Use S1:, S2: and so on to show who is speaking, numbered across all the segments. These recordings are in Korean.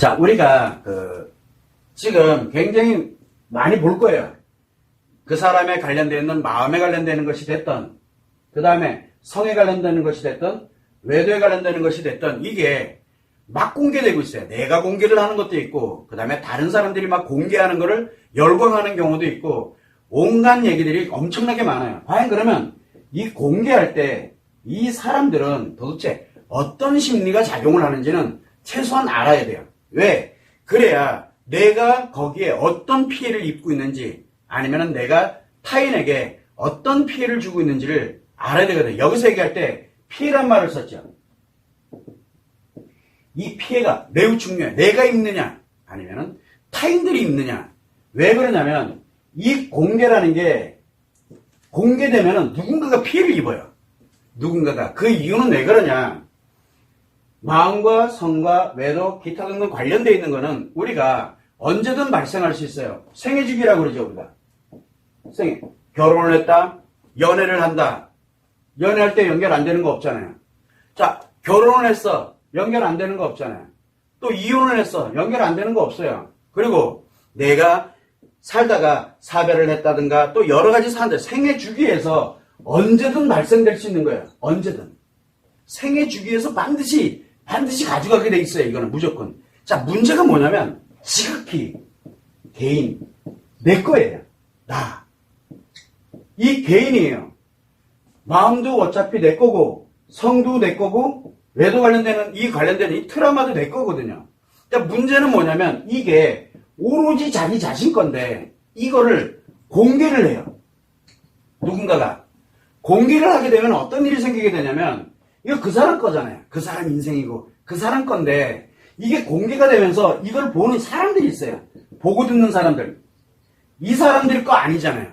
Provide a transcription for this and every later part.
S1: 자, 우리가 그 지금 굉장히 많이 볼 거예요. 그 사람에 관련되어 있는 마음에 관련되는 것이 됐던, 그 다음에 성에 관련되는 것이 됐던, 외도에 관련되는 것이 됐던, 이게 막 공개되고 있어요. 내가 공개를 하는 것도 있고, 그 다음에 다른 사람들이 막 공개하는 것을 열광하는 경우도 있고, 온갖 얘기들이 엄청나게 많아요. 과연 그러면 이 공개할 때 이 사람들은 도대체 어떤 심리가 작용을 하는지는 최소한 알아야 돼요. 왜? 그래야 내가 거기에 어떤 피해를 입고 있는지 아니면 내가 타인에게 어떤 피해를 주고 있는지를 알아야 되거든요. 여기서 얘기할 때 피해란 말을 썼죠. 이 피해가 매우 중요해. 내가 입느냐 아니면 타인들이 입느냐. 왜 그러냐면 이 공개라는 게 공개되면 누군가가 피해를 입어요. 누군가가. 그 이유는 왜 그러냐. 마음과 성과 외도 기타 등등 관련되어 있는 거는 우리가 언제든 발생할 수 있어요. 생애 주기라고 그러죠, 우리가. 생애. 결혼을 했다. 연애를 한다. 연애할 때 연결 안 되는 거 없잖아요. 자, 결혼을 했어. 연결 안 되는 거 없잖아요. 또 이혼을 했어. 연결 안 되는 거 없어요. 그리고 내가 살다가 사별을 했다든가 또 여러 가지 사는데 생애 주기에서 언제든 발생될 수 있는 거예요. 언제든. 생애 주기에서 반드시, 반드시 가져가게 돼 있어요. 이거는 무조건. 자, 문제가 뭐냐면, 지극히 개인, 내 거예요. 나. 이 개인이에요. 마음도 어차피 내 거고, 성도 내 거고, 외도 관련되는, 이 관련되는 이 트라우마도 내 거거든요. 자, 문제는 뭐냐면, 이게 오로지 자기 자신 건데, 이거를 공개를 해요. 누군가가. 공개를 하게 되면 어떤 일이 생기게 되냐면 이거 그 사람 거잖아요. 그 사람 인생이고 그 사람 건데 이게 공개가 되면서 이걸 보는 사람들이 있어요. 보고 듣는 사람들. 이 사람들 거 아니잖아요.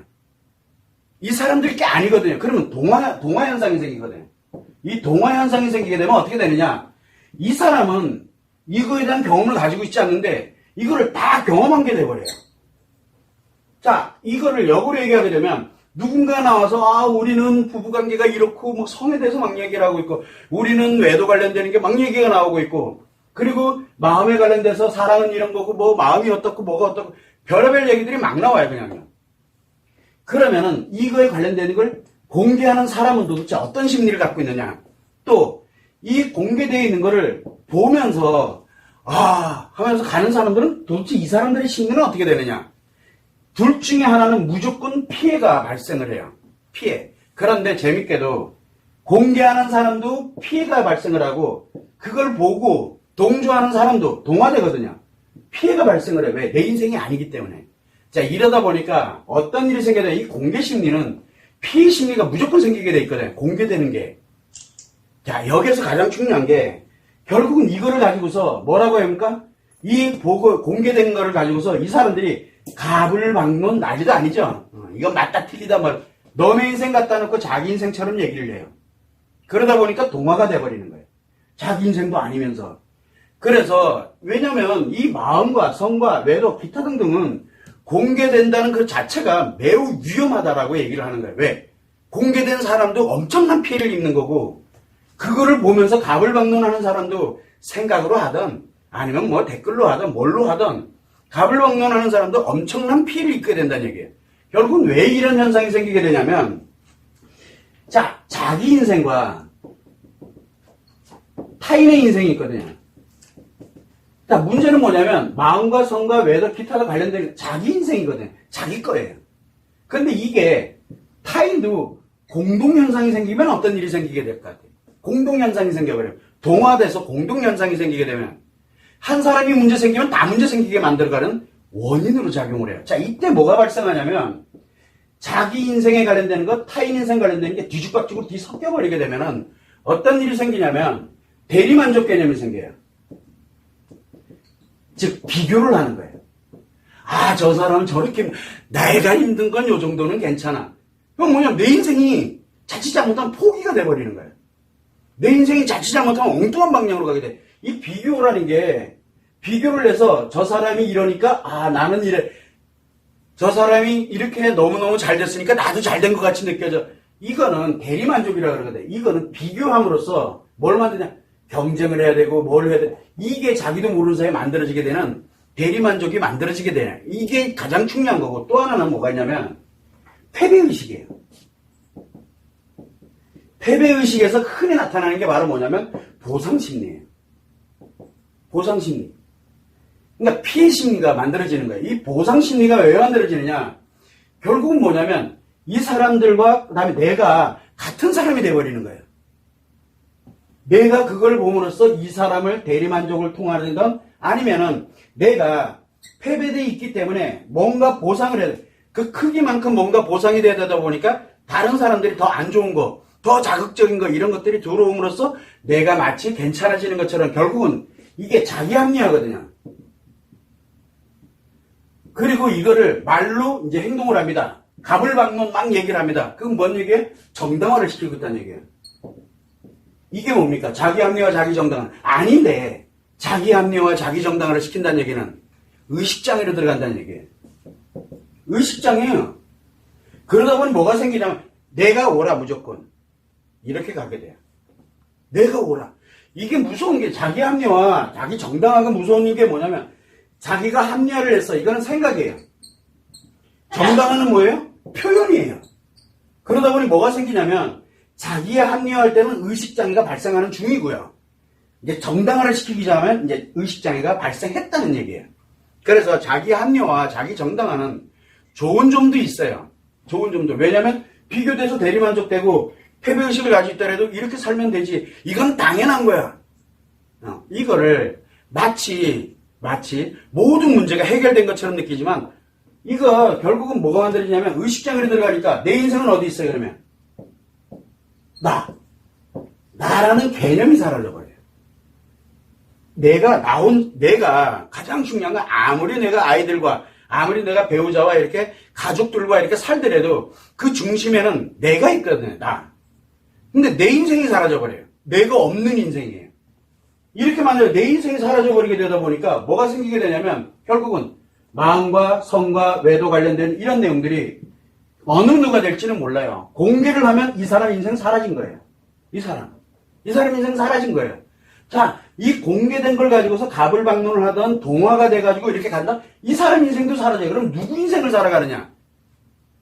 S1: 이 사람들 게 아니거든요. 그러면 동화 동화 현상이 생기거든요. 이 동화 현상이 생기게 되면 어떻게 되느냐? 이 사람은 이거에 대한 경험을 가지고 있지 않는데 이거를 다 경험한 게 돼버려요. 자, 이거를 역으로 얘기하게 되면 누군가 나와서 아 우리는 부부관계가 이렇고 뭐 성에 대해서 막 얘기를 하고 있고 우리는 외도 관련되는 게 막 얘기가 나오고 있고 그리고 마음에 관련돼서 사랑은 이런 거고 뭐 마음이 어떻고 뭐가 어떻고 별의별 얘기들이 막 나와요 그냥요. 그러면은 이거에 관련되는 걸 공개하는 사람은 도대체 어떤 심리를 갖고 있느냐 또 이 공개되어 있는 거를 보면서 아 하면서 가는 사람들은 도대체 이 사람들의 심리는 어떻게 되느냐 둘 중에 하나는 무조건 피해가 발생을 해요. 피해. 그런데 재밌게도 공개하는 사람도 피해가 발생을 하고 그걸 보고 동조하는 사람도 동화되거든요. 피해가 발생을 해. 왜? 내 인생이 아니기 때문에. 자, 이러다 보니까 어떤 일이 생겨도 이 공개 심리는 피해 심리가 무조건 생기게 돼 있거든요. 공개되는 게. 자, 여기에서 가장 중요한 게 결국은 이거를 가지고서 뭐라고 합니까? 이 보고 공개된 거를 가지고서 이 사람들이 갑을 막는 난리도 아니죠. 어, 이건 맞다 틀리다 뭐 너의 인생 갖다 놓고 자기 인생처럼 얘기를 해요. 그러다 보니까 동화가 돼버리는 거예요. 자기 인생도 아니면서. 그래서 왜냐면 이 마음과 성과 외도 기타 등등은 공개된다는 그 자체가 매우 위험하다라고 얘기를 하는 거예요. 왜? 공개된 사람도 엄청난 피해를 입는 거고 그거를 보면서 갑을 방문하는 사람도 생각으로 하든 아니면 뭐 댓글로 하든 뭘로 하든 갑을 방문하는 사람도 엄청난 피해를 입게 된다는 얘기예요. 결국은 왜 이런 현상이 생기게 되냐면 자 자기 인생과 타인의 인생이 있거든요. 자 문제는 뭐냐면 마음과 성과 외도 기타가 관련된 자기 인생이거든요. 자기 거예요. 근데 이게 타인도 공동 현상이 생기면 어떤 일이 생기게 될 것 같아요. 공동 현상이 생겨버려요. 동화돼서 공동 현상이 생기게 되면 한 사람이 문제 생기면 다 문제 생기게 만들어가는 원인으로 작용을 해요. 자, 이때 뭐가 발생하냐면 자기 인생에 관련되는 것, 타인 인생 관련되는 게 뒤죽박죽으로 뒤섞여버리게 되면은 어떤 일이 생기냐면 대리만족 개념이 생겨요. 즉, 비교를 하는 거예요. 아, 저 사람은 저렇게, 내가 힘든 건 요 정도는 괜찮아. 그건 뭐냐, 내 인생이 자칫 잘못하면 포기가 돼버리는 거예요. 내 인생이 자칫 잘못하면 엉뚱한 방향으로 가게 돼. 이 비교라는 게 비교를 해서 저 사람이 이러니까 아 나는 이래 저 사람이 이렇게 너무너무 잘 됐으니까 나도 잘 된 것 같이 느껴져 이거는 대리만족이라 그러거든 이거는 비교함으로써 뭘 만드냐 경쟁을 해야 되고 뭘 해야 돼. 이게 자기도 모르는 사이에 만들어지게 되는 대리만족이 만들어지게 되는 이게 가장 중요한 거고 또 하나는 뭐가 있냐면 패배의식이에요. 패배의식에서 흔히 나타나는 게 바로 뭐냐면 보상심리예요. 보상 심리. 그러니까 피해 심리가 만들어지는 거예요. 이 보상 심리가 왜 만들어지느냐? 결국은 뭐냐면 이 사람들과 그다음에 내가 같은 사람이 돼 버리는 거예요. 내가 그걸 봄으로써 이 사람을 대리만족을 통하든 아니면은 내가 패배돼 있기 때문에 뭔가 보상을 해야 돼. 그 크기만큼 뭔가 보상이 되다 보니까 다른 사람들이 더 안 좋은 거, 더 자극적인 거 이런 것들이 들어옴으로써 내가 마치 괜찮아지는 것처럼 결국은 이게 자기 합리화거든요. 그리고 이거를 말로 이제 행동을 합니다. 가불방론 막 얘기를 합니다. 그건 뭔 얘기예요? 정당화를 시키고 있다는 얘기예요. 이게 뭡니까? 자기 합리화, 자기 정당화. 아닌데, 자기 합리화, 자기 정당화를 시킨다는 얘기는 의식장애로 들어간다는 얘기예요. 의식장애요. 그러다 보니 뭐가 생기냐면, 내가 오라, 무조건. 이렇게 가게 돼요. 내가 오라. 이게 무서운 게 자기 합리화, 자기 정당화가 무서운 게 뭐냐면, 자기가 합리화를 했어. 이거는 생각이에요. 정당화는 뭐예요? 표현이에요. 그러다 보니 뭐가 생기냐면 자기의 합리화할 때는 의식장애가 발생하는 중이고요. 이제 정당화를 시키기 전에 이제 의식장애가 발생했다는 얘기예요. 그래서 자기 합리화, 자기 정당화는 좋은 점도 있어요. 좋은 점도. 왜냐하면 비교돼서 대리만족되고 패배의식을 가지고 있더라도 이렇게 살면 되지. 이건 당연한 거야. 어, 이거를 마치 마치 모든 문제가 해결된 것처럼 느끼지만 이거 결국은 뭐가 만들어지냐면 의식장애로 들어가니까 내 인생은 어디 있어요 그러면 나 나라는 개념이 사라져버려요 내가 나온 내가 가장 중요한 건 아무리 내가 아이들과 아무리 내가 배우자와 이렇게 가족들과 이렇게 살더라도 그 중심에는 내가 있거든요 나 근데 내 인생이 사라져버려요 내가 없는 인생이에요 이렇게 만약에 내 인생이 사라져버리게 되다 보니까 뭐가 생기게 되냐면 결국은 마음과 성과 외도 관련된 이런 내용들이 어느 누가 될지는 몰라요. 공개를 하면 이 사람 인생 사라진 거예요. 이 사람. 이 사람 인생 사라진 거예요. 자, 이 공개된 걸 가지고서 갑을 방문을 하던 동화가 돼가지고 이렇게 간다? 이 사람 인생도 사라져요. 그럼 누구 인생을 살아가느냐?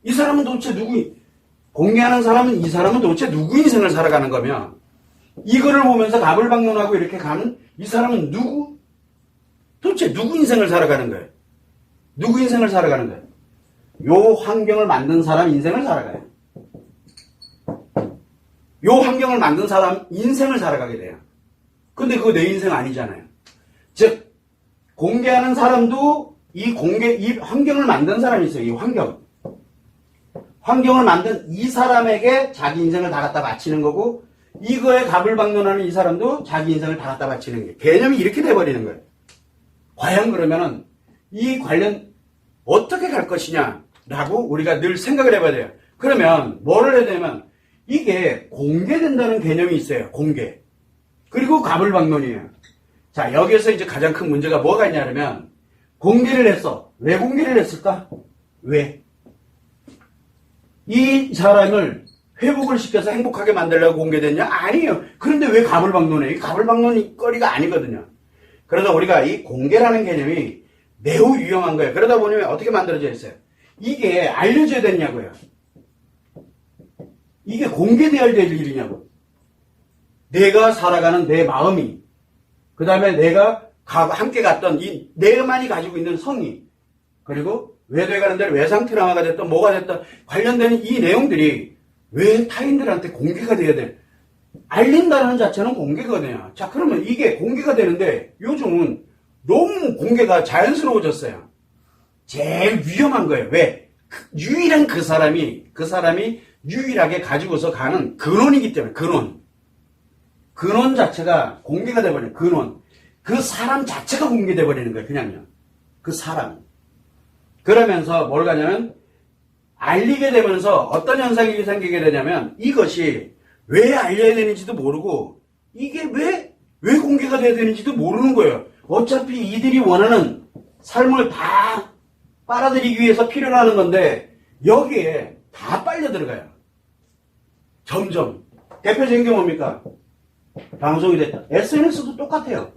S1: 이 사람은 도대체 누구, 공개하는 사람은 이 사람은 도대체 누구 인생을 살아가는 거며 이거를 보면서 갑을 방문하고 이렇게 가는 이 사람은 누구? 도대체 누구 인생을 살아가는 거예요? 누구 인생을 살아가는 거예요? 요 환경을 만든 사람 인생을 살아가요. 요 환경을 만든 사람 인생을 살아가게 돼요. 근데 그거 내 인생 아니잖아요. 즉, 공개하는 사람도 이 공개, 이 환경을 만든 사람이 있어요. 이 환경. 환경을 만든 이 사람에게 자기 인생을 다 갖다 바치는 거고, 이거에 갑을 방문하는 이 사람도 자기 인생을 다 갖다 바치는 게 개념이 이렇게 돼버리는 거예요. 과연 그러면은 이 관련 어떻게 갈 것이냐라고 우리가 늘 생각을 해봐야 돼요. 그러면 뭐를 해야 되냐면 이게 공개된다는 개념이 있어요. 공개. 그리고 갑을 방론이에요. 자 여기에서 이제 가장 큰 문제가 뭐가 있냐면 공개를 했어. 왜 공개를 했을까? 왜? 이 사람을 회복을 시켜서 행복하게 만들려고 공개됐냐? 아니에요. 그런데 왜? 이 갑을방론이 거리가 아니거든요. 그러다 우리가 이 공개라는 개념이 매우 유용한 거예요. 그러다 보니 어떻게 만들어져 있어요? 이게 알려져야 되냐고요. 이게 공개되어야 될 일이냐고. 내가 살아가는 내 마음이, 그 다음에 내가 가- 함께 갔던 이 내만이 가지고 있는 성이, 그리고 외도에 가는 데는 외상 트라우마가 됐던 뭐가 됐던 관련되는 이 내용들이 왜 타인들한테 공개가 돼야 돼? 알린다는 자체는 공개거든요. 자, 그러면 이게 공개가 되는데 요즘은 너무 공개가 자연스러워졌어요. 제일 위험한 거예요. 왜? 그 유일한 그 사람이, 그 사람이 유일하게 가지고서 가는 근원이기 때문에, 근원. 근원 자체가 공개가 돼버리는 근원. 그 사람 자체가 공개돼 버리는 거예요. 그냥요. 그 사람. 그러면서 뭘 가냐면, 알리게 되면서 어떤 현상이 생기게 되냐면, 이것이 왜 알려야 되는지도 모르고, 이게 왜, 왜 공개가 돼야 되는지도 모르는 거예요. 어차피 이들이 원하는 삶을 다 빨아들이기 위해서 필요로 하는 건데 여기에 다 빨려 들어가요. 점점. 대표적인 게 뭡니까? 방송이 됐다. SNS도 똑같아요.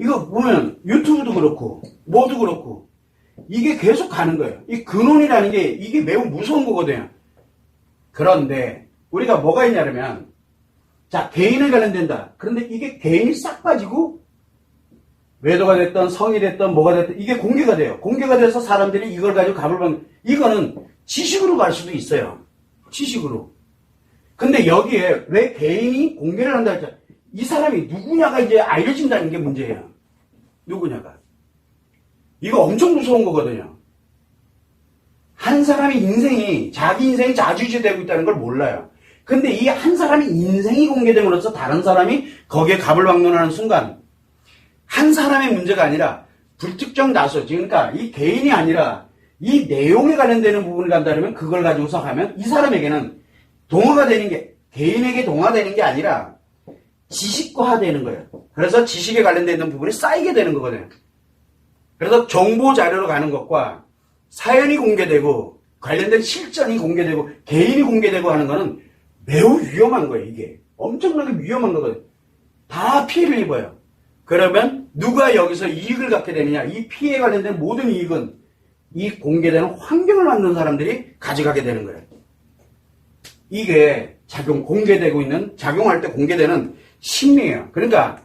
S1: 이거 보면 유튜브도 그렇고 뭐도 그렇고 이게 계속 가는 거예요. 이 근원이라는 게 이게 매우 무서운 거거든요. 그런데 우리가 뭐가 있냐면 자 개인에 관련된다. 그런데 이게 개인이 싹 빠지고 외도가 됐던 성이 됐던 뭐가 됐든 이게 공개가 돼요. 공개가 돼서 사람들이 이걸 가지고 값을 받는 이거는 지식으로 갈 수도 있어요. 지식으로. 근데 여기에 왜 개인이 공개를 한다 했죠? 이 사람이 누구냐가 이제 알려진다는 게 문제예요. 누구냐가. 이거 엄청 무서운 거거든요. 한 사람의 인생이 자기 인생이 자주지되고 있다는 걸 몰라요. 근데 이 한 사람의 인생이 공개됨으로써 다른 사람이 거기에 값을 방문하는 순간 한 사람의 문제가 아니라 불특정 다수, 그러니까 이 개인이 아니라 이 내용에 관련되는 부분을 간다면 그걸 가지고서 하면 이 사람에게는 동화가 되는 게 개인에게 동화되는 게 아니라 지식화되는 거예요. 그래서 지식에 관련되어 있는 부분이 쌓이게 되는 거거든요. 그래서 정보 자료로 가는 것과 사연이 공개되고 관련된 실전이 공개되고 개인이 공개되고 하는 거는 매우 위험한 거예요, 이게. 엄청나게 위험한 거거든요. 다 피해를 입어요. 그러면 누가 여기서 이익을 갖게 되느냐? 이 피해에 관련된 모든 이익은 이 공개되는 환경을 만든 사람들이 가져가게 되는 거예요. 이게 작용, 공개되고 있는, 작용할 때 공개되는 심리예요. 그러니까,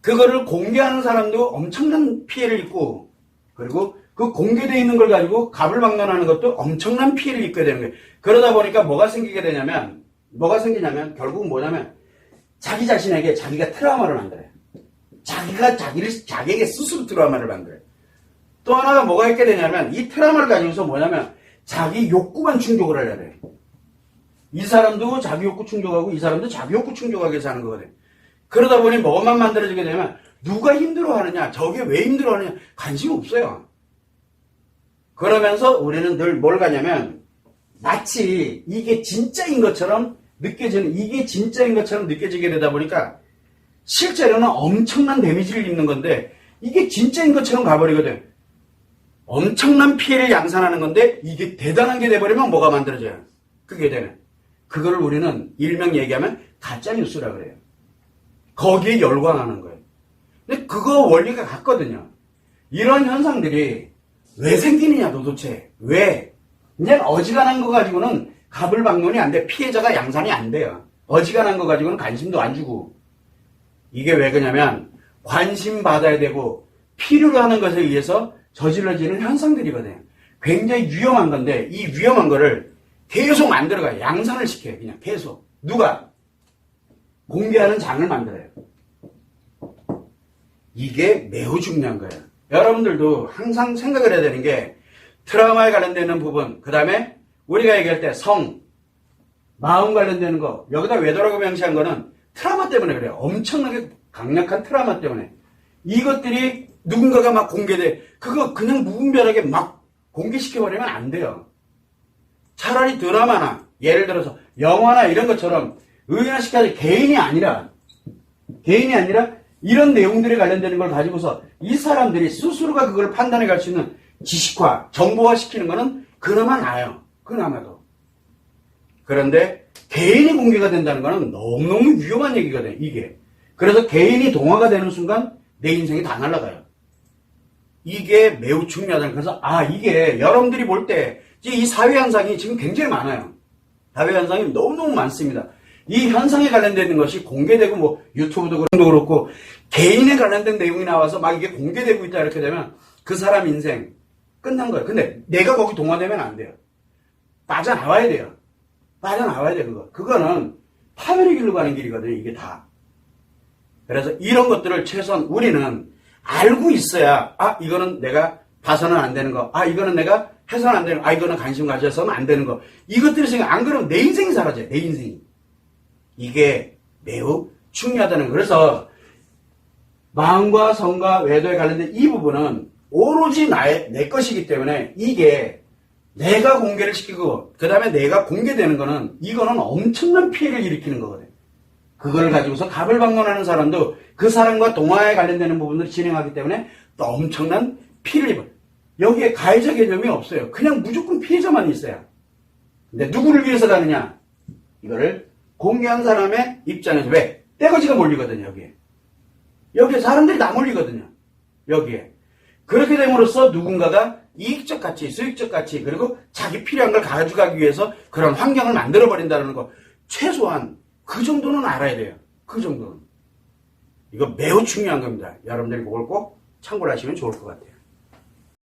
S1: 그거를 공개하는 사람도 엄청난 피해를 입고, 그리고 그 공개되어 있는 걸 가지고 값을 방문하는 것도 엄청난 피해를 입게 되는 거예요. 그러다 보니까 뭐가 생기게 되냐면, 뭐가 생기냐면, 결국은 뭐냐면, 자기 자신에게 자기가 트라우마를 만들어요. 자기가 자기를, 자기에게 스스로 트라우마를 만들어요. 또 하나가 뭐가 있게 되냐면, 이 트라우마를 가지고서 뭐냐면, 자기 욕구만 충족을 하려고 해요. 이 사람도 자기 욕구 충족하고 이 사람도 자기 욕구 충족하게 해서 하는 거거든. 그러다 보니 뭐만 만들어지게 되면 누가 힘들어하느냐, 저게 왜 힘들어하느냐 관심 없어요. 그러면서 우리는 늘 뭘 가냐면 마치 이게 진짜인 것처럼 느껴지는 이게 진짜인 것처럼 느껴지게 되다 보니까 실제로는 엄청난 데미지를 입는 건데 이게 진짜인 것처럼 가버리거든. 엄청난 피해를 양산하는 건데 이게 대단한 게 돼버리면 뭐가 만들어져요? 그게 되는. 그거를 우리는 일명 얘기하면 가짜뉴스라 그래요. 거기에 열광하는 거예요. 근데 그거 원리가 같거든요. 이런 현상들이 왜 생기느냐 도대체. 왜? 이제 어지간한 거 가지고는 갑을 방문이 안 돼. 피해자가 양산이 안 돼요. 어지간한 거 가지고는 관심도 안 주고. 이게 왜 그러냐면 관심 받아야 되고 필요로 하는 것에 의해서 저질러지는 현상들이거든요. 굉장히 위험한 건데 이 위험한 거를 계속 만들어가요. 양산을 시켜요. 그냥 계속. 누가? 공개하는 장을 만들어요. 이게 매우 중요한 거예요. 여러분들도 항상 생각을 해야 되는 게 트라우마에 관련되는 부분, 그 다음에 우리가 얘기할 때 성, 마음 관련되는 거, 여기다 외도라고 명시한 거는 트라우마 때문에 그래요. 엄청나게 강력한 트라우마 때문에. 이것들이 누군가가 막 공개돼. 그거 그냥 무분별하게 막 공개시켜버리면 안 돼요. 차라리 드라마나 예를 들어서 영화나 이런 것처럼 의연화시켜서 개인이 아니라 개인이 아니라 이런 내용들에 관련되는 걸 가지고서 이 사람들이 스스로가 그걸 판단해 갈 수 있는 지식화, 정보화 시키는 거는 그나마 나아요. 그나마도. 그런데 개인이 공개가 된다는 거는 너무너무 위험한 얘기거든요, 이게. 그래서 개인이 동화가 되는 순간 내 인생이 다 날아가요. 이게 매우 중요하다. 그래서, 아, 이게 여러분들이 볼 때, 이 사회 현상이 지금 굉장히 많아요. 사회 현상이 너무너무 많습니다. 이 현상에 관련되는 것이 공개되고 뭐 유튜브도 그렇고 개인에 관련된 내용이 나와서 막 이게 공개되고 있다 이렇게 되면 그 사람 인생 끝난 거예요. 근데 내가 거기 동화되면 안 돼요. 빠져나와야 돼요. 빠져나와야 돼 그거. 그거는 파멸의 길로 가는 길이거든요. 이게 다. 그래서 이런 것들을 최소한 우리는 알고 있어야 아 이거는 내가 봐서는 안 되는 거. 아 이거는 내가 해서는 안 되는 거. 아 이거는 관심 가져서는 안 되는 거. 이것들을 생각 안 그러면 내 인생이 사라져요. 내 인생이. 이게 매우 중요하다는 거. 그래서 마음과 성과 외도에 관련된 이 부분은 오로지 나의 내 것이기 때문에 이게 내가 공개를 시키고 그 다음에 내가 공개되는 거는 이거는 엄청난 피해를 일으키는 거거든요. 그걸 가지고서 갑을 방문하는 사람도 그 사람과 동화에 관련되는 부분을 진행하기 때문에 또 엄청난 피해를 입어요. 여기에 가해자 개념이 없어요. 그냥 무조건 피해자만 있어요. 근데 누구를 위해서 가느냐? 이거를 공개한 사람의 입장에서 왜? 떼거지가 몰리거든요, 여기에. 여기에 사람들이 다 몰리거든요. 여기에. 그렇게 됨으로써 누군가가 이익적 가치, 수익적 가치, 그리고 자기 필요한 걸 가져가기 위해서 그런 환경을 만들어버린다는 거. 최소한 그 정도는 알아야 돼요. 그 정도는. 이거 매우 중요한 겁니다. 여러분들이 그걸 꼭 참고를 하시면 좋을 것 같아요.